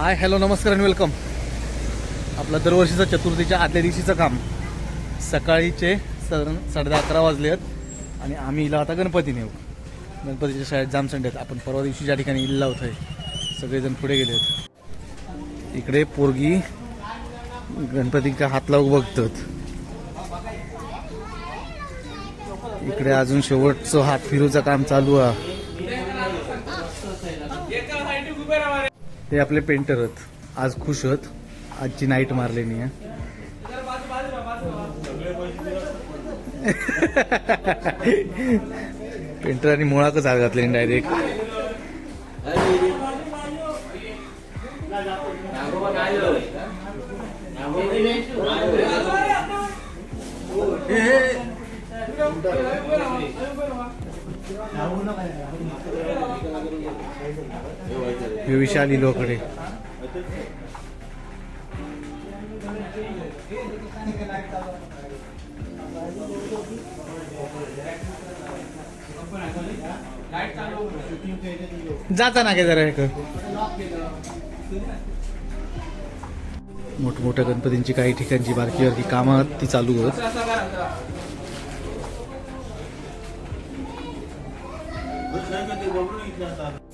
Hi hello नमस्कार आणि welcome. आपलं दरवर्षीचं चतुर्थीच्या आदल्या दिवशीचं काम. सकाळीचे साधारण साडे अकरा वाजले आहेत आणि आम्ही इला आता गणपती नेऊ. गणपतीच्या शाळेत जामसंडे आहेत. आपण परवा दिवशी ज्या ठिकाणी इल्ला होत आहे सगळेजण पुढे गेले आहेत. इकडे पोरगी गणपतीच्या हात लावून बघतात. इकडे अजून शेवटचं हात फिरूचं काम चालू आहे. ते आपले पेंटर आहेत. आज खुश आहेत. आजची नाईट मारली नाही पेंटर आणि मुळाकच आज घातले डायरेक्ट हे विशाल इलोकडे जाता ना काय जरा एक मोठमोठ्या गणपतींची काही ठिकाणची बारकी बारकी कामं ती चालू होत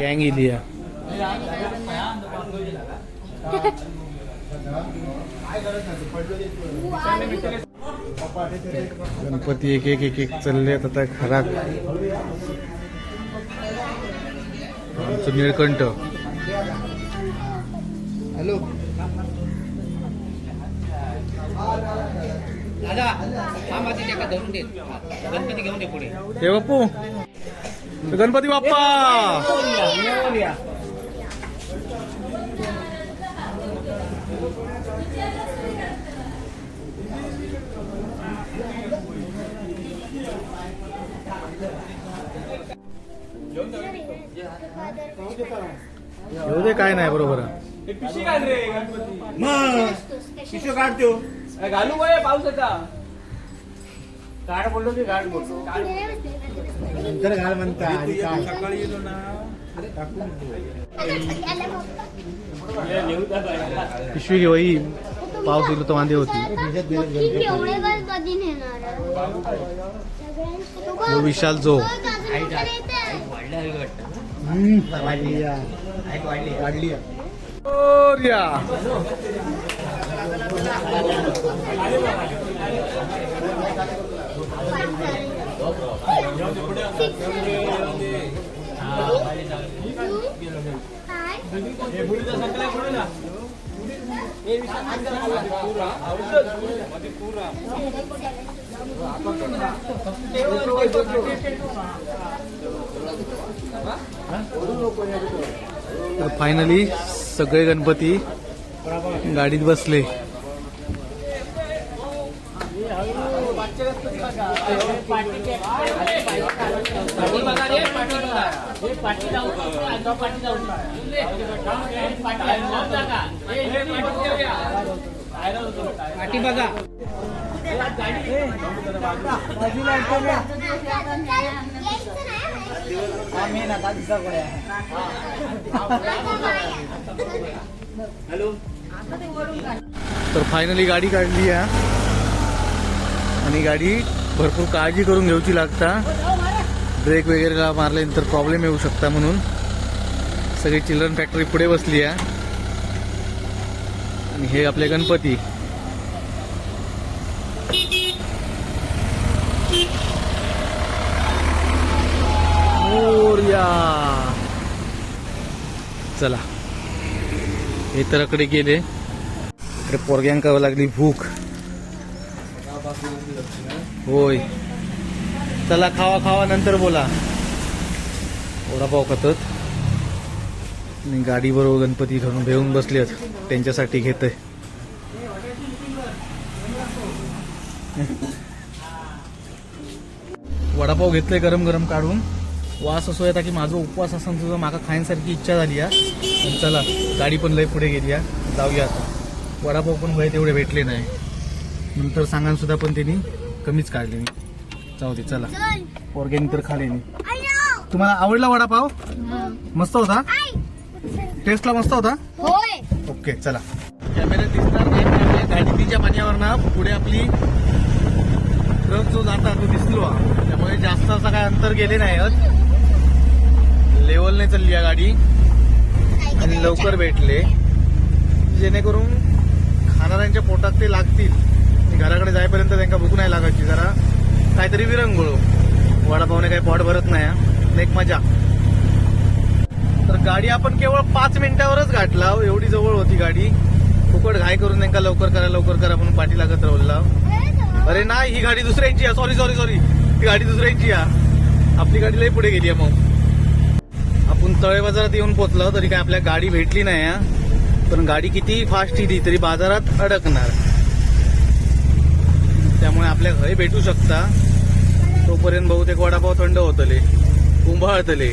गँग इलिया. गणपती एक एक एक एक चालले आता खराब आमचं निळकंठ. हॅलो. दादा हा माझी त्याका धरून देत गणपती घेऊन दे पुढे. हे बाप्पू गणपती बाप्पा. येऊ दे काय नाही बरोबर आहे. पिशवी काढ रे गणपती. मग काढतो घालू पावसाचा. काढ बोललो की काढ बोललो? नंतर घाल म्हणता आणि काय? सकाळी येतो ना. पिशवी घेऊ ही पाऊस वांदे होती विशाल जो. वाढली वाढली फायनली सगळे गणपती गाडीत बसले. पाठी बघा. तर फायनली गाडी काढली आहे. आणि गाडी भरपूर काळजी करून घेऊची लागता. ब्रेक वगैरे मारल्यानंतर प्रॉब्लेम येऊ शकता म्हणून. सगळी चिल्ड्रन फॅक्टरी पुढे बसली आहे. आणि हे आपले गणपती. मोरया. चला. हे तरकडे गेले. इकडे पोरग्यांका लागली भूक. होय. चला खावा खावा नंतर बोला. वडापाव खातात आणि गाडीबरोबर गणपती धरून भेऊन बसलेत. त्यांच्यासाठी घेत वडापाव घेतले गरम गरम काढून. वास असो येता की माझा उपवास असून तुझं माका खाण्यासारखी इच्छा झाली या. चला गाडी पण लय पुढे गेली या. जाऊया आता. वडापाव पण वय तेवढे भेटले नाही. नंतर सांगान सुद्धा पण त्यांनी कमीच काढले मी. जाऊ दे चला. ऑर्गॅनिक तर खाले मी तुम्हाला आवडला वडापाव? मस्त होता? टेस्टला मस्त होता? ओके चला. कॅमेऱ्यात दिसणार नाही आपल्या गाडीच्या पाण्यावर ना पुढे आपली ट्रक जो जाता तो दिसलो. त्यामुळे जास्त असं काय अंतर गेले नाही लेवलने चालली आहे गाडी. आणि लवकर भेटले. जेणेकरून खाणाऱ्यांच्या पोटात ते लागतील. घराकडे जाईपर्यंत त्यांना भूक नाही लागायची जरा. काहीतरी विरंगुळो. वडापावने काही पोट भरत नाही हा. एक मजा. तर गाडी आपण केवळ पाच मिनिटावरच गाठला एवढी जवळ होती गाडी. फुकट घाय करून त्यांना लवकर करा लवकर करा म्हणून पाठी लागत राहिला. अरे नाही ही गाडी दुसऱ्यांची आहे सॉरी सॉरी सॉरी ही गाडी दुसऱ्यांची आहे आपली गाडी लई पुढे गेली आहे मग. आपण तळे बाजारात येऊन पोहोचलो तरी काय आपल्या गाडी भेटली नाही पण गाडी किती फास्ट येते तरी बाजारात अडकणार. त्यामुळे आपल्या घरी भेटू शकता. तोपर्यंत बहुतेक वडापाव थंड होतले कुंभाळतले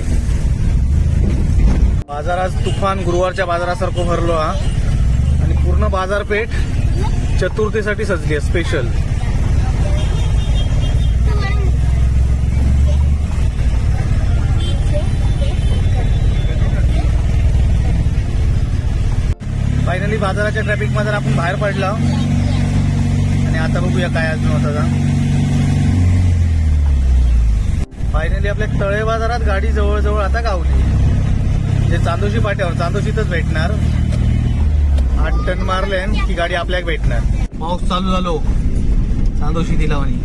बाजारात तुफान गुरुवारच्या बाजारासारखं भरलो हा. आणि पूर्ण बाजारपेठ चतुर्थीसाठी सजली आहे स्पेशल फायनली बाजाराच्या ट्रॅफिकमध्ये आपण बाहेर पडलो आणि आता बघूया काय अजून होता फायनली आपल्या तळे बाजारात गाडी जवळजवळ आता गावली. जे चांदोशी पाट्यावर चांदोशीतच भेटणार. आठ टन मारले की गाडी आपल्याक भेटणार. पाऊस चालू झालो. चांदोशी दिलावानी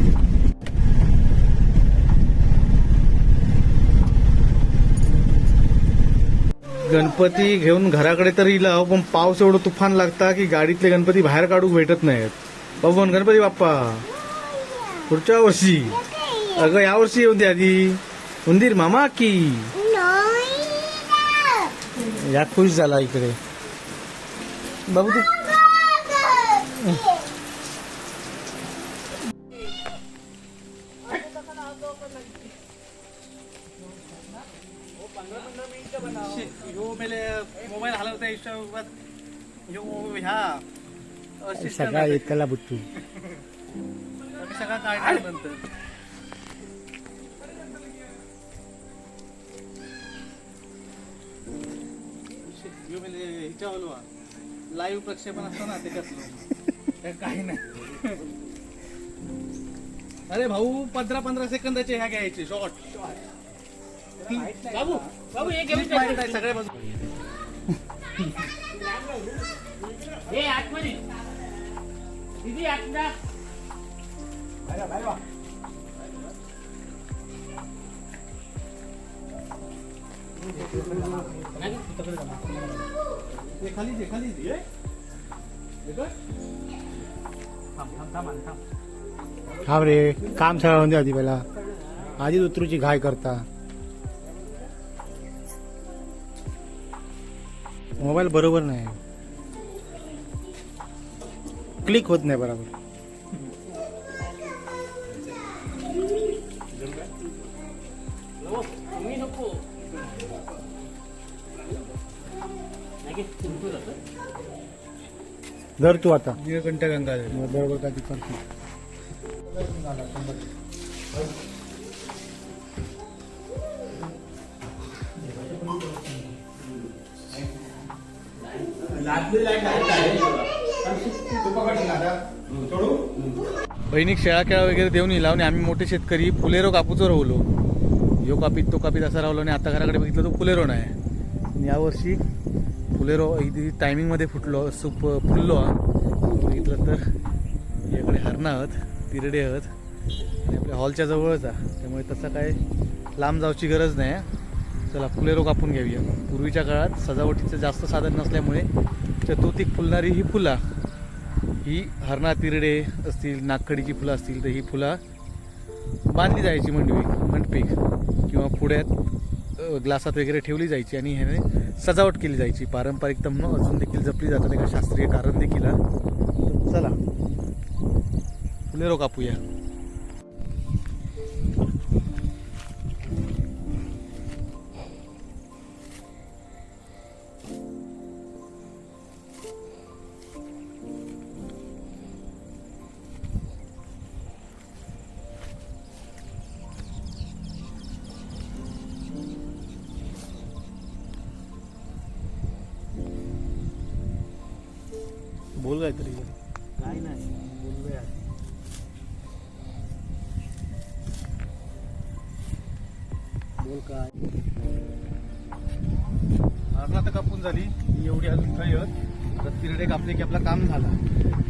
गणपती घेऊन घराकडे तर येईल पण पाऊस एवढं तुफान लागता की गाडीतले गणपती बाहेर काढूक भेटत नाहीत. बघून गणपती बाप्पा. पुढच्या वर्षी. अगं यावर्षी येऊ द्या दे आधी. उंदीर मामा की. या खुश झाला इकडे. बाबू तू मोबाईल हलवता हिशोबात. ह्यो सगळा इतकाला बुट्टू. सगळा काढला नंतर. ह्यो मेले हिच्या हलवा लाईव्ह प्रक्षेपण असतं ना ते कसलं काही नाही. अरे भाऊ पंधरा पंधरा सेकंदाचे ह्या घ्यायचे. शॉर्ट बाबू बाबू हे सगळ्या बाजू. खाली दे खाली दे. थांब रे काम सगळं होऊन दे आधी पहिला आधीच उतरूची घाय करता. मोबाईल बरोबर नाही. क्लिक होत नाही बरोबर. धर तू आता. निळकंठ गंगा बरोबर का बहिणीक शेळा खेळा वगैरे देऊन येईल आणि आम्ही मोठे शेतकरी फुलेरो कापूचो राहलो यो कापीत तो कापीत असा राहलो आणि आता घराकडे बघितलं तो फुलेरो नाही. आणि यावर्षी फुलेरो अगदी टायमिंगमध्ये फुटलो सुप फुललो. बघितलं तर याकडे हरणं आहोत तिरडे आहोत आणि आपल्या हॉलच्या जवळच आहे. त्यामुळे तसं काय लांब जाऊची गरज नाही. चला फुले रोग कापून घेऊया. पूर्वीच्या काळात सजावटीचं जास्त साधन नसल्यामुळे चतुर्थीक फुलणारी ही फुला ही हरणा तिरडे असतील नागखडीची फुलं असतील तर ही फुलं बांधली जायची मंडवी मंडपीक किंवा पुढ्यात ग्लासात वगैरे ठेवली जायची आणि ह्याने सजावट केली जायची. पारंपरिक तमनं अजून देखील जपली जातात एका शास्त्रीय कारण देखील चला फुले रोग कापूया. काहीतरी. काय नाही. बोलूया. बोल काय? हरणा तर कापून झाली. एवढी अजून काही आहेत तर तिरडे कापले की आपलं काम झालं.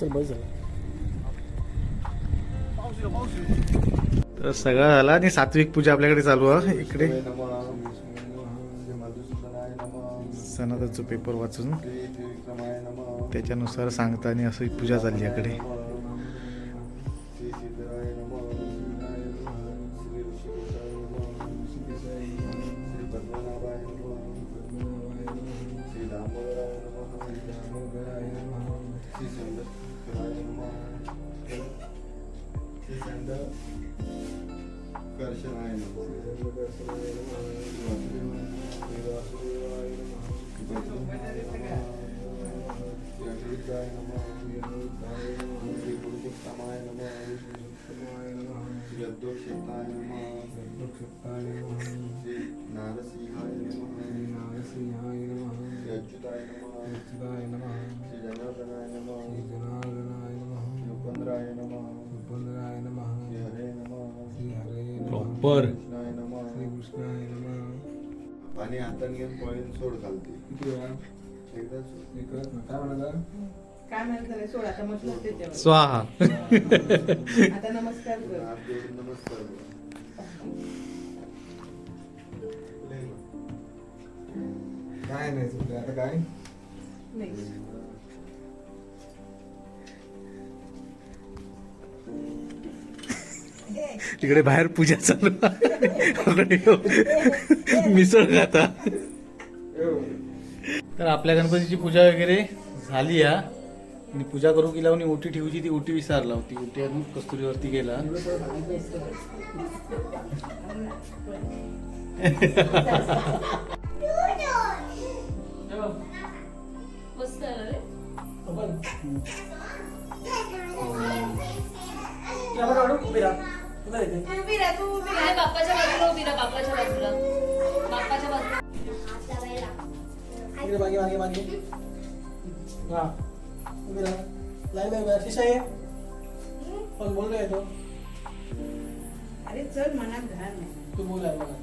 चल बस झालं. तर सगळं झालं आणि सात्विक पूजा आपल्याकडे चालू आहे. इकडे सनातनचं पेपर वाचून त्याच्यानुसार सांगता आणि असं पूजा चालली याकडे पाणी घेऊन पळून सोड घालते. एकदा सोड. काय म्हणत झालं सोड आता म्हटलं त्याच्यावर स्वाहा. आता नमस्कार कर. हात जोडून नमस्कार करा. काय नाही आता काय? नाही. तिकडे बाहेर पूजा चालू. मिसळ खाता. तर आपल्या गणपतीची पूजा वगैरे झाली या. आणि पूजा करू की लावून ओटी ठेवची ती ओटी विसरला होती. ओटी अजून कस्तुरीवरती गेला. काय बाप्पाच्या बाजूला उभी बाप्पाच्या बाजूला बाप्पाच्या बाजूला मागे मागे मागे हा उभी राहा. लाईन आहे बघ. शिशा आहे पण बोल रे तो अरे चल मनात घाल नाही तू बोल आहे मला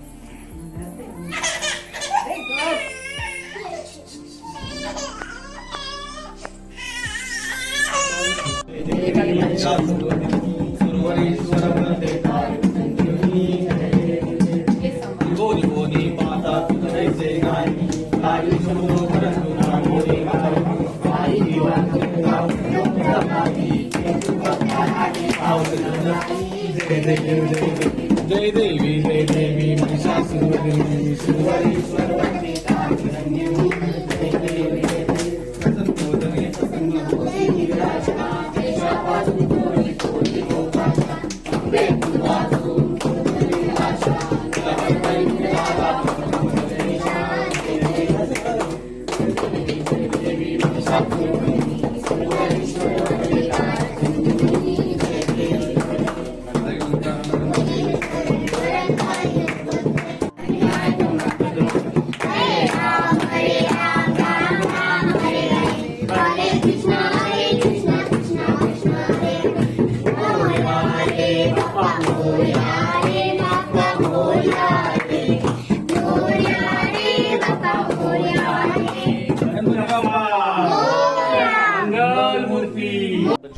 मनात नाही. अरे गप. जय देवी जय देवी महिषासुरदेवी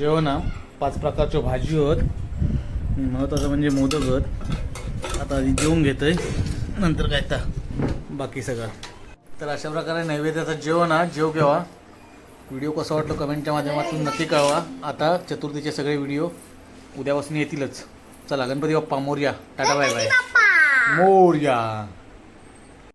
जेवण हा, पाच प्रकारच्या भाजी होत. महत्वाचं म्हणजे मोदक होत. आता आधी जेवून घेतोय नंतर काय तर बाकी सगळं. तर अशा प्रकारे नैवेद्याचं जेवण हा जेव घ्यावा व्हिडिओ कसा वाटलो कमेंटच्या माध्यमातून नक्की कळवा. आता चतुर्थीचे सगळे व्हिडिओ उद्यापासून येतीलच. चला Ganpati Bappa Morya. Tata bye bye. Morya.